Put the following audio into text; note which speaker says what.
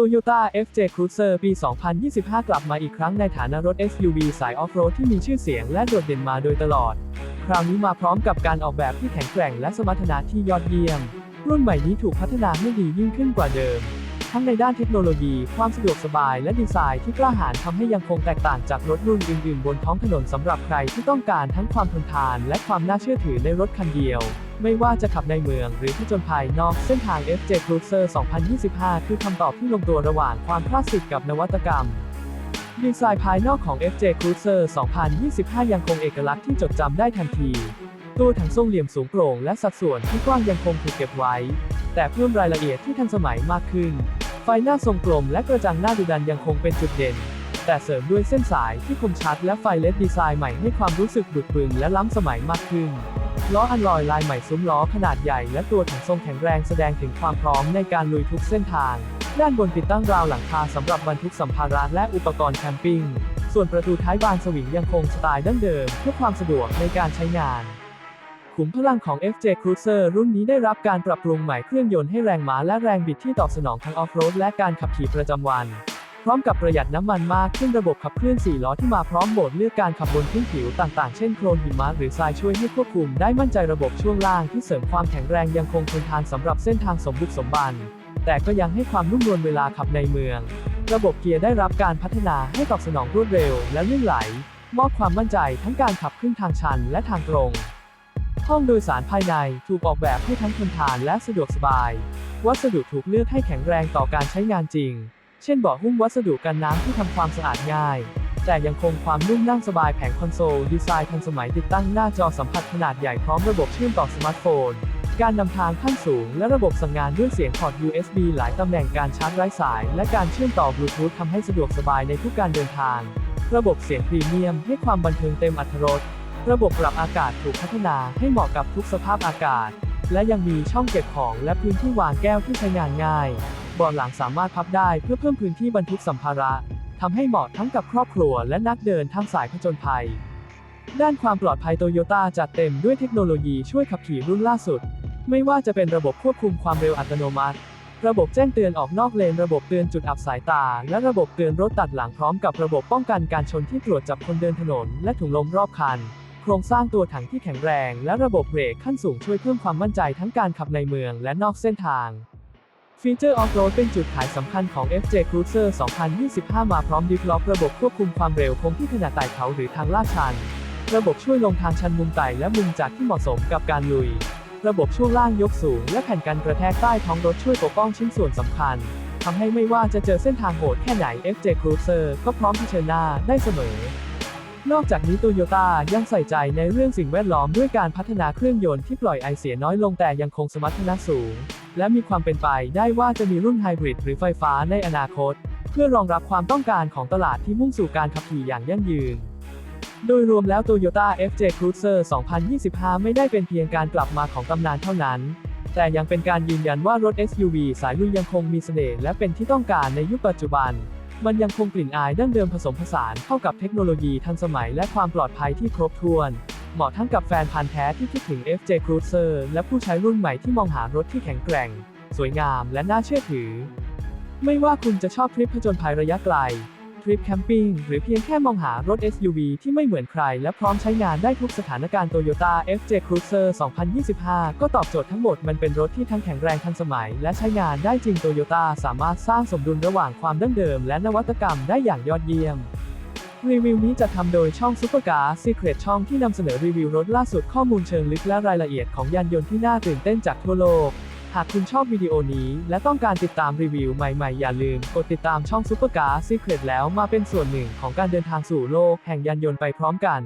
Speaker 1: Toyota FJ Cruiser ปี 2025 กลับมาอีกครั้งในฐานะรถ SUV สายออฟโรดที่มีชื่อเสียงและโดดเด่นมาโดยตลอด คราวนี้มาพร้อมกับการออกแบบที่แข็งแกร่งและสมรรถนะที่ยอดเยี่ยม รุ่นใหม่นี้ถูกพัฒนาให้ดียิ่งขึ้นกว่าเดิม ทั้งในด้านเทคโนโลยี ความสะดวกสบายและดีไซน์ที่กล้าหาญทำให้ยังคงแตกต่างจากรถรุ่นอื่นๆ บนท้องถนนสำหรับใครที่ต้องการทั้งความทนทาน และความน่าเชื่อถือในรถคันเดียว ไม่ว่าจะขับในเมืองหรือที่จนภายนอกเส้นทาง FJ Cruiser 2025 คือคำตอบที่ลงตัวระหว่างความคลาสสิกกับนวัตกรรม ดีไซน์ภายนอกของ FJ Cruiser 2025 ยังคงเอกลักษณ์ที่จดจำได้ทันที ตัวถังทรงเหลี่ยมสูงโปร่งและสัดส่วนที่กว้างยังคงถูกเก็บไว้ แต่เพิ่มรายละเอียดที่ทันสมัยมากขึ้น ไฟหน้าทรงกลมและกระจังหน้าดุดันยังคงเป็นจุดเด่น แต่เสริมด้วยเส้นสายที่คมชัดและไฟเลดดีไซน์ใหม่ให้ความรู้สึกดุดบึงและล้ำสมัยมากขึ้น ล้ออัลลอยลายใหม่ซุ้มล้อขนาดใหญ่และตัวถังทรงแข็งแรงแสดงถึงความพร้อมในการลุยทุกเส้นทาง ด้านบนติดตั้งราวหลังคาสำหรับบรรทุกสัมภาระและอุปกรณ์แคมปิ้ง ส่วนประตูท้ายบานสวิงยังคงสไตล์ดั้งเดิม เพื่อความสะดวกในการใช้งานขุมพลังของ FJ Cruiser รุ่นนี้ได้รับการปรับปรุงใหม่เครื่องยนต์ให้แรงม้าและแรงบิดที่ตอบสนองทั้งออฟโรดและการขับขี่ประจำวัน ร้อมกับประหยัดน้ำมันมากขึ้นระบบขับเคลื่อน 4 ล้อที่มาพร้อมโหมดเลือกการขับบนพื้นผิวต่างๆ เช่นโคลนหิมะหรือทรายช่วยให้ควบคุมได้มั่นใจระบบช่วงล่างที่เสริมความแข็งแรงยังคงทนทานสำหรับเส้นทางสมบุกสมบัน แต่ก็ยังให้ความนุ่มนวลเวลาขับในเมือง ระบบเกียร์ได้รับการพัฒนาให้ตอบสนองรวดเร็วและลื่นไหล มอบความมั่นใจทั้งการขับขึ้นทางชันและทางตรง ห้องโดยสารภายในถูกออกแบบให้ทั้งทนทานและสะดวกสบาย วัสดุถูกเลือกให้แข็งแรงต่อการใช้งานจริง เช่นเบาะหุ้มวัสดุกันน้ำที่ทำความสะอาดง่าย แต่ยังคงความนุ่มนั่งสบายแผงคอนโซล ดีไซน์ทันสมัยติดตั้งหน้าจอสัมผัสขนาดใหญ่พร้อมระบบเชื่อมต่อสมาร์ทโฟน การนำทางขั้นสูง และระบบสั่งงานด้วยเสียงพอร์ต USB หลายตำแหน่งการชาร์จไร้สาย และการเชื่อมต่อบลูทูธทำให้สะดวกสบายในทุกการเดินทาง ระบบเสียงพรีเมียมให้ความบันเทิงเต็มอรรถรสระบบปรับอากาศถูกพัฒนาให้เหมาะกับทุกสภาพอากาศ และยังมีช่องเก็บของและพื้นที่วางแก้วที่ใช้งานง่าย เบาะหลังสามารถพับได้เพื่อเพิ่มพื้นที่บรรทุกสัมภาระทำให้เหมาะทั้งกับครอบครัวและนักเดินทางสายผจญภัย ด้านความปลอดภัยโตโยต้าจัดเต็มด้วยเทคโนโลยีช่วยขับขี่รุ่นล่าสุด ไม่ว่าจะเป็นระบบควบคุมความเร็วอัตโนมัติ ระบบแจ้งเตือนออกนอกเลน ระบบเตือนจุดอับสายตา และระบบเตือนรถตัดหลังพร้อมกับระบบป้องกันการชนที่ตรวจจับคนเดินถนน และถุงลมรอบคัน โครงสร้างตัวถังที่แข็งแรง และระบบเบรกขั้นสูงช่วยเพิ่มความมั่นใจทั้งการขับในเมืองและนอกเส้นทาง ฟีเจอร์ออฟโรดเป็นจุดขายสำคัญของ FJ Cruiser 2025 มาพร้อมดิฟล็อกระบบควบคุมความเร็วคงที่ขนาดไต่เขาหรือทางลาดชัน ระบบช่วยลงทางชันมุมไต่และมุมจากที่เหมาะสมกับการลุย ระบบช่วงล่างยกสูง และแผ่นกันกระแทกใต้ท้องรถช่วยปกป้องชิ้นส่วนสำคัญทำให้ไม่ว่าจะเจอเส้นทางโหดแค่ไหน FJ Cruiser ก็พร้อมเผชิญหน้าได้เสมอ นอกจากนี้โตโยต้ายังใส่ใจในเรื่องสิ่งแวดล้อมด้วยการพัฒนาเครื่องยนต์ที่ปล่อยไอเสียน้อยลงแต่ยังคงสมรรถนะสูง และมีความเป็นไปได้ว่าจะมีรุ่นไฮบริดหรือไฟฟ้าในอนาคต เพื่อรองรับความต้องการของตลาดที่มุ่งสู่การขับขี่อย่างยั่งยืน โดยรวมแล้ว Toyota FJ Cruiser 2025 ไม่ได้เป็นเพียงการกลับมาของตำนานเท่านั้น แต่ยังเป็นการยืนยันว่ารถ SUV สายลุยยังคงมีเสน่ห์และเป็นที่ต้องการในยุคปัจจุบัน มันยังคงกลิ่นอายดั้งเดิมผสมผสานเข้ากับเทคโนโลยีทันสมัยและความปลอดภัยที่ครบถ้วน เหมาะทั้งกับแฟนพันธ์แท้ที่คิดถึง FJ Cruiser และผู้ใช้รุ่นใหม่ที่มองหารถที่แข็งแกร่ง สวยงามและน่าเชื่อถือ ไม่ว่าคุณจะชอบทริปผจญภัยระยะไกล ทริปแคมปิ้งหรือเพียงแค่มองหารถ SUV ที่ไม่เหมือนใคร และพร้อมใช้งานได้ทุกสถานการณ์ Toyota FJ Cruiser 2025 ก็ตอบโจทย์ทั้งหมดมันเป็นรถที่ทั้งแข็งแรงทันสมัย และใช้งานได้จริง Toyota สามารถสร้างสมดุลระหว่างความดั้งเดิม และนวัตกรรมได้อย่างยอดเยี่ยม รีวิวนี้จะทำโดยช่อง Supercar Secret ช่องที่นำเสนอรีวิวรถล่าสุดข้อมูลเชิงลึกและรายละเอียดของยานยนต์ที่น่าตื่นเต้นจากทั่วโลก หากคุณชอบวิดีโอนี้และต้องการติดตามรีวิวใหม่ๆ อย่าลืมกดติดตามช่อง Supercar Secret แล้วมาเป็นส่วนหนึ่งของการเดินทางสู่โลกแห่งยานยนต์ไปพร้อมกัน